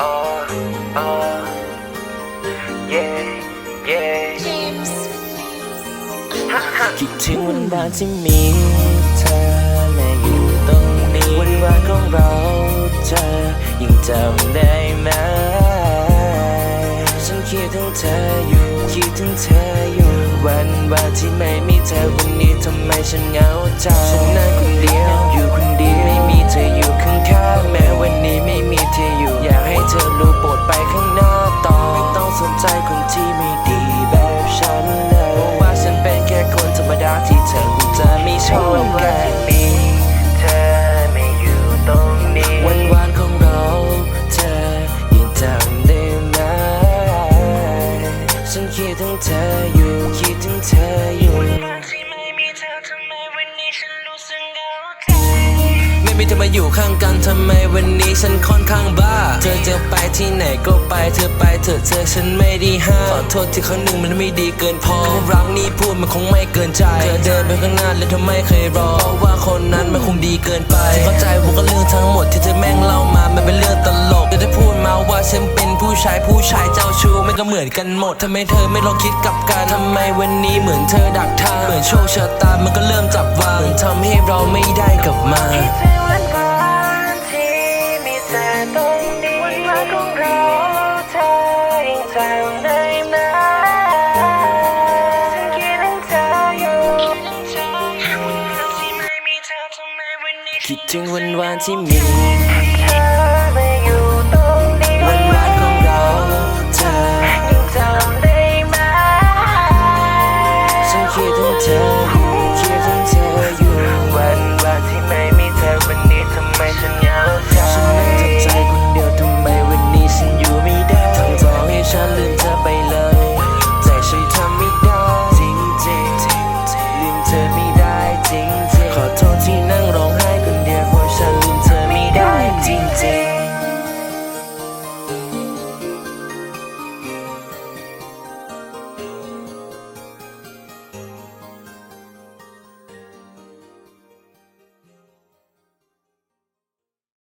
oh oh yeah yeah คิดถึงวันวานที่มีเธอและอยู่ตรงนี้วันวานของเราเธอยังจำได้ไหมฉันคิดถึงเธออยู่คิดถึงเธออยู่วันวานที่ไม่มีเธอวันนี้ทำไมฉันเหงาใจฉันนั่งคนเดียวอยู่คนเดียวไม่มี เธออยู่คิดถึงเธออยู่ที่ไม่มีเธอทำไมวันนี้ฉันรู้สึกเหงาใจไม่มีเธอมาอยู่ข้างกันทำไมวันนี้ฉันค่อนข้างบ้า เธอจะไปที่ไหนก็ไปเธอไปเถอะเธอฉันไม่ได้ห้ามขอโทษที่ครั้งหนึ่งมันไม่ดีเกินพอรักนี้พูดมันคงไม่เกินใจเธอเดินไปข้างหน้าแล้วเธอไม่เคยรอเพราะว่าคนนั้นมันคงดีเกินไปฉันเข้าใจว่าก็เรื่องทั้งหมดที่เธอแม่งเล่ามามันเป็นเรื่องตลกเธอได้พูดมาว่า ก็เหมือนกันหมดทำไมเธอไม่ลองคิดกลับกันทำไมวันนี้เหมือนเธอดักทางเหมือนโชคชะตามันก็เริ่มจับวางเหมือนทำให้เราไม่ได้กลับมาถึงวันวานที่มีเธอตรงนี้วันวานของเราเธอยังจำได้ไหมฉันคิดถึงเธออยู่คิดถึงวันวานที่มี